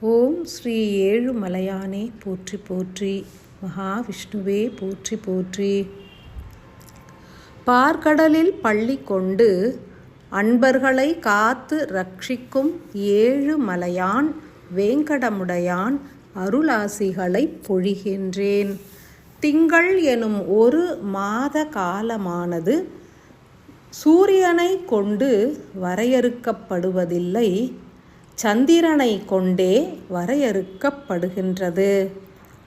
ஓம் ஸ்ரீ ஏழுமலையானே போற்றி போற்றி மகாவிஷ்ணுவே போற்றி போற்றி. பார்க்கடலில் பள்ளி கொண்டு அன்பர்களை காத்து ரட்சிக்கும் ஏழு மலையான் வேங்கடமுடையான் அருளாசிகளைப் பொழிகின்றேன். திங்கள் எனும் ஒரு மாத காலமானது சூரியனை கொண்டு வரையறுக்கப்படுவதில்லை. சந்திரனை கொண்டே வரையறுக்கப்படுகின்றது.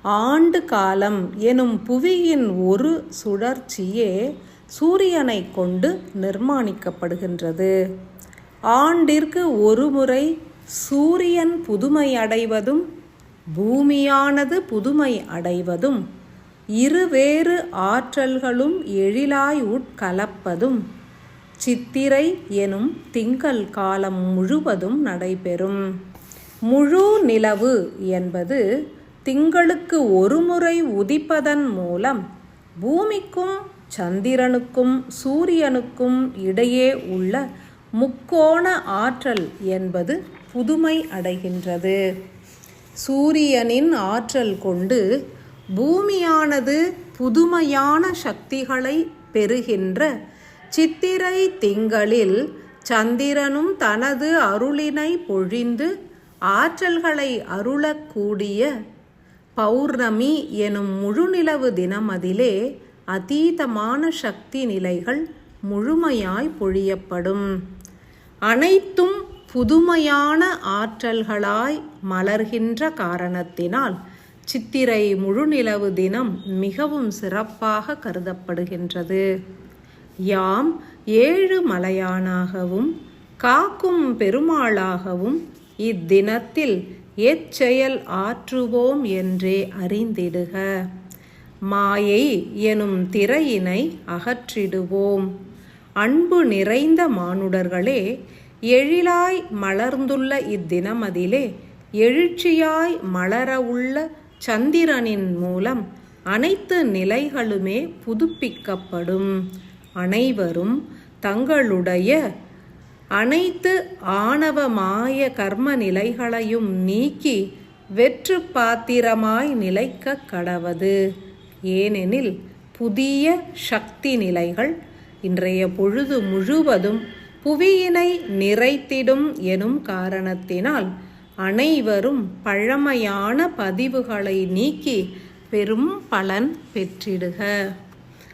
ஆண்டு காலம் எனும் புவியின் ஒரு சுழற்சியே சூரியனை கொண்டு நிர்மாணிக்கப்படுகின்றது. ஆண்டிற்கு ஒருமுறை சூரியன் புதுமையடைவதும் பூமியானது புதுமை அடைவதும் இருவேறு ஆற்றல்களும் எழிலாய் உட்கலப்பதும் சித்திரை எனும் திங்கள் காலம் முழுவதும் நடைபெறும். முழு நிலவு என்பது திங்களுக்கு ஒருமுறை உதிப்பதன் மூலம் பூமிக்கும் சந்திரனுக்கும் சூரியனுக்கும் இடையே உள்ள முக்கோண ஆற்றல் என்பது புதுமை அடைகின்றது. சூரியனின் ஆற்றல் கொண்டு பூமியானது புதுமையான சக்திகளை பெறுகின்ற சித்திரை திங்களில் சந்திரனும் தனது அருளினை பொழிந்து ஆற்றல்களை அருளக்கூடிய பௌர்ணமி எனும் முழுநிலவு தினமதிலே அதீதமான சக்தி நிலைகள் முழுமையாய் பொழியப்படும். அனைத்தும் புதுமையான ஆற்றல்களாய் மலர்கின்ற காரணத்தினால் சித்திரை முழுநிலவு தினம் மிகவும் சிறப்பாக கருதப்படுகின்றது. யாம் ஏழு மலையானாகவும் காக்கும் பெருமாளாகவும் இத்தினத்தில் எச்செயல் ஆற்றுவோம் என்றே அறிந்திடுக. மாயை எனும் திரையினை அகற்றிடுவோம். அன்பு நிறைந்த மானுடர்களே எழிலாய் மலர்ந்துள்ள இத்தினமதிலே எழுச்சியாய் மலரவுள்ள சந்திரனின் மூலம் அனைத்து நிலைகளுமே புதுப்பிக்கப்படும். அனைவரும் தங்களுடைய அனைத்து ஆணவமாய கர்ம நிலைகளையும் நீக்கி வெற்று பாத்திரமாய் நிலைக்க கடவது. ஏனெனில் புதிய சக்தி நிலைகள் இன்றைய பொழுது முழுவதும் புவியினை நிறைத்திடும் எனும் காரணத்தினால் அனைவரும் பழமையான பதிவுகளை நீக்கி பெரும் பலன் பெற்றிடுக.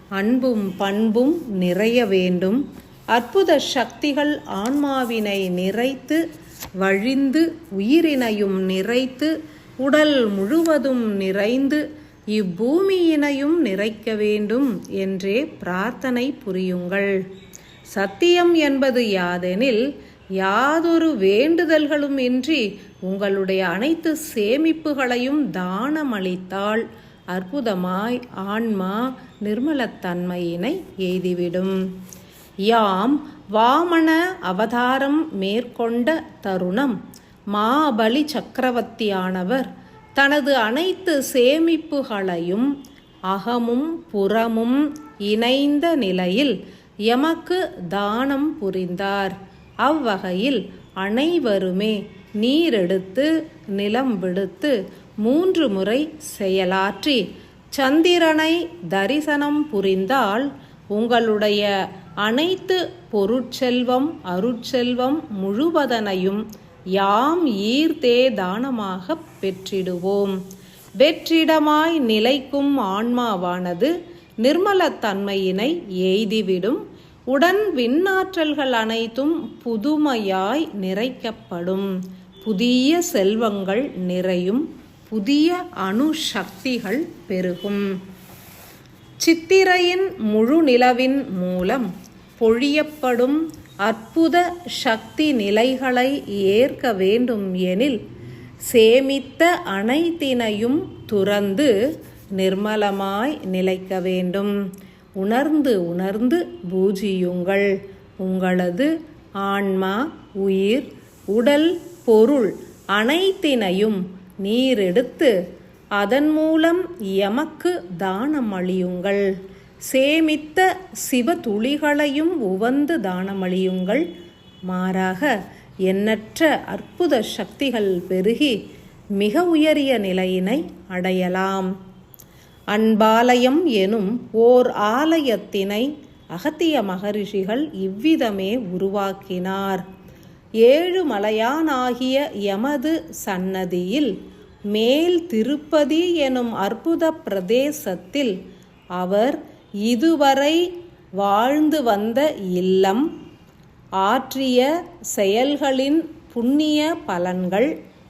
அன்பும் பண்பும் நிறைய வேண்டும். அற்புத சக்திகள் ஆன்மாவினை நிறைத்து வழிந்து உயிரினையும் நிறைத்து உடல் முழுவதும் நிறைந்து இப்பூமியினையும் நிறைக்க வேண்டும் என்றே பிரார்த்தனை புரியுங்கள். சத்தியம் என்பது யாதெனில் யாதொரு வேண்டுதல்களும் இன்றி உங்களுடைய அனைத்து சேமிப்புகளையும் தானமளித்தால் அற்புதமாய் ஆன்மா நிர்மலத்தன்மையினை எய்திவிடும். யாம் வாமன அவதாரம் மேற்கொண்ட தருணம். மாபலி சக்கரவர்த்தியானவர் தனது அனைத்து சேமிப்புகளையும் அகமும் புறமும் இணைந்த நிலையில் எமக்கு தானம் புரிந்தார். அவ்வகையில் அனைவருமே நீரெடுத்து நிலம் விடுத்து மூன்று முறை செயலாற்றி சந்திரனை தரிசனம் புரிந்தால் உங்களுடைய அனைத்து பொருட்செல்வம் அருட்செல்வம் முழுவதனையும் யாம் ஈர்த்தே தானமாக பெற்றிடுவோம். வெற்றிடமாய் நிலைக்கும் ஆன்மாவானது நிர்மலத்தன்மையினை எய்திவிடும். உடன் விண்ணாற்றல்கள் அனைத்தும் புதுமையாய் நிறைக்கப்படும். புதிய செல்வங்கள் நிறையும். புதிய அணு சக்திகள் பெருகும். சித்திரையின் முழு நிலவின் மூலம் பொழியப்படும் அற்புத சக்தி நிலைகளை ஏற்க வேண்டும் எனில் சேமித்த அனைத்தினையும் துறந்து நிர்மலமாய் நிலைக்க வேண்டும். உணர்ந்து உணர்ந்து பூஜியுங்கள். உங்களது ஆன்மா உயிர் உடல் பொருள் அனைத்தினையும் நீரெடுத்து அதன் மூலம் எமக்கு தானம் அழியுங்கள் சேமித்த சிவ துளிகளையும் உவந்து தானமளியுங்கள். மாறாக எண்ணற்ற அற்புத சக்திகள் பெருகி மிக உயரிய நிலையினை அடையலாம். அன்பாலயம் எனும் ஓர் ஆலயத்தினை அகத்திய மகரிஷிகள் இவ்விதமே உருவாக்கினார். ஏழு மலையானாகிய எமது சன்னதியில் மேல் திருப்பதி எனும் அற்புத பிரதேசத்தில் அவர் இதுவரை வாழ்ந்து வந்த இல்லம் ஆற்றிய செயல்களின் புண்ணிய பலன்கள்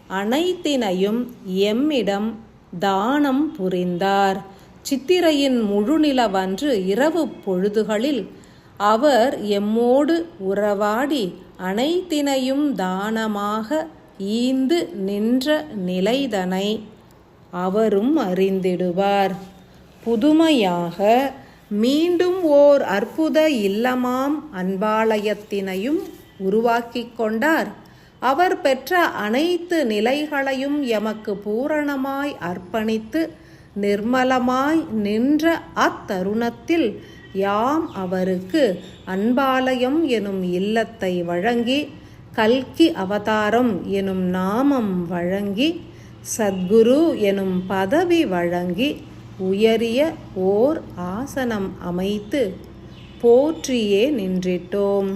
அனைத்தினையும் எம்மிடம் தானம் புரிந்தார். சித்திரையின் முழுநிலவன்று இரவு பொழுதுகளில் அவர் எம்மோடு உறவாடி அனைத்தினையும் தானமாக ஈந்து நின்ற நிலைதனை அவரும் அறிந்திடுவார். புதுமையாக மீண்டும் ஓர் அற்புத இல்லமாம் அன்பாலயத்தினையும் உருவாக்கிக் கொண்டார். அவர் பெற்ற அனைத்து நிலைகளையும் எமக்கு பூரணமாய் அர்ப்பணித்து நிர்மலமாய் நின்ற அத்தருணத்தில் யாம் அவருக்கு அன்பாலயம் எனும் இல்லத்தை வழங்கி கல்கி அவதாரம் எனும் நாமம் வழங்கி சத்குரு எனும் பதவி வழங்கி உயரிய ஓர் ஆசனம் அமைத்து போற்றியே நின்றிட்டோம்.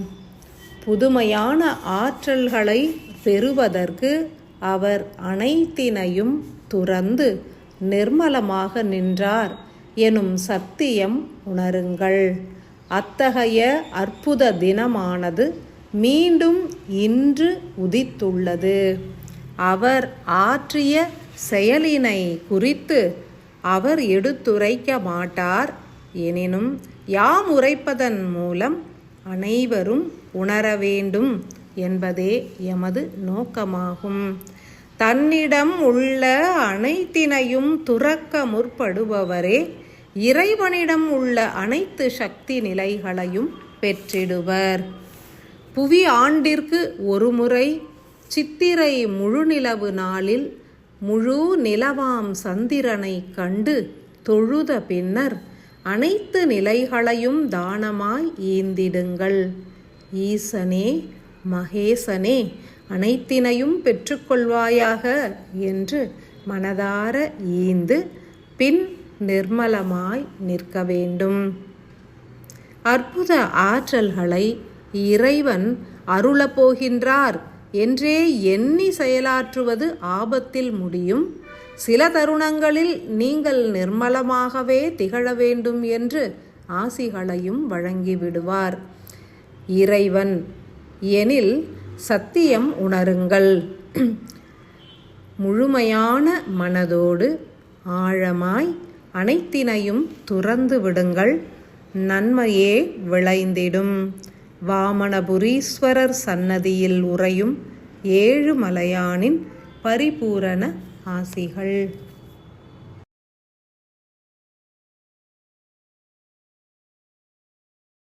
புதுமையான ஆற்றல்களை பெறுவதற்கு அவர் அனைத்தினையும் துறந்து நிர்மலமாக நின்றார் எனும் சத்தியம் உணருங்கள். அத்தகைய அற்புத தினமானது மீண்டும் இன்று உதித்துள்ளது. அவர் ஆற்றிய செயலினை குறித்து அவர் எடுத்துரைக்க மாட்டார். எனினும் யாம் உரைப்பதன் மூலம் அனைவரும் உணர வேண்டும் என்பதே எமது நோக்கமாகும். தன்னிடம் உள்ள அனைத்தினையும் துறக்க முற்படுபவரே இறைவனிடம் உள்ள அனைத்து சக்தி நிலைகளையும் பெற்றிடுவர். புவி ஆண்டிற்கு ஒருமுறை சித்திரை முழுநிலவு நாளில் முழு நிலவாம் சந்திரனை கண்டு தொழுத பின்னர் அனைத்து நிலைகளையும் தானமாய் ஈந்திடுங்கள். ஈசனே மகேசனே அனைத்தினையும் பெற்றுக்கொள்வாயாக என்று மனதார ஈந்து பின் நிர்மலமாய் நிற்க வேண்டும். அற்புத ஆற்றல்களை இறைவன் அருளப்போகின்றார் என்றே எண்ணி செயலாற்றுவது ஆபத்தில் முடியும். சில தருணங்களில் நீங்கள் நிர்மலமாகவே திகழ வேண்டும் என்று ஆசிகளையும் வழங்கிவிடுவார் இறைவன் எனில் சத்தியம் உணருங்கள். முழுமையான மனதோடு ஆழமாய் அனைத்தினையும் துறந்து விடுங்கள். நன்மையே விளைந்திடும். வாமனபுரீஸ்வரர் சன்னதியில் உறையும் ஏழு மலையானின் பரிபூரண ஆசைகள்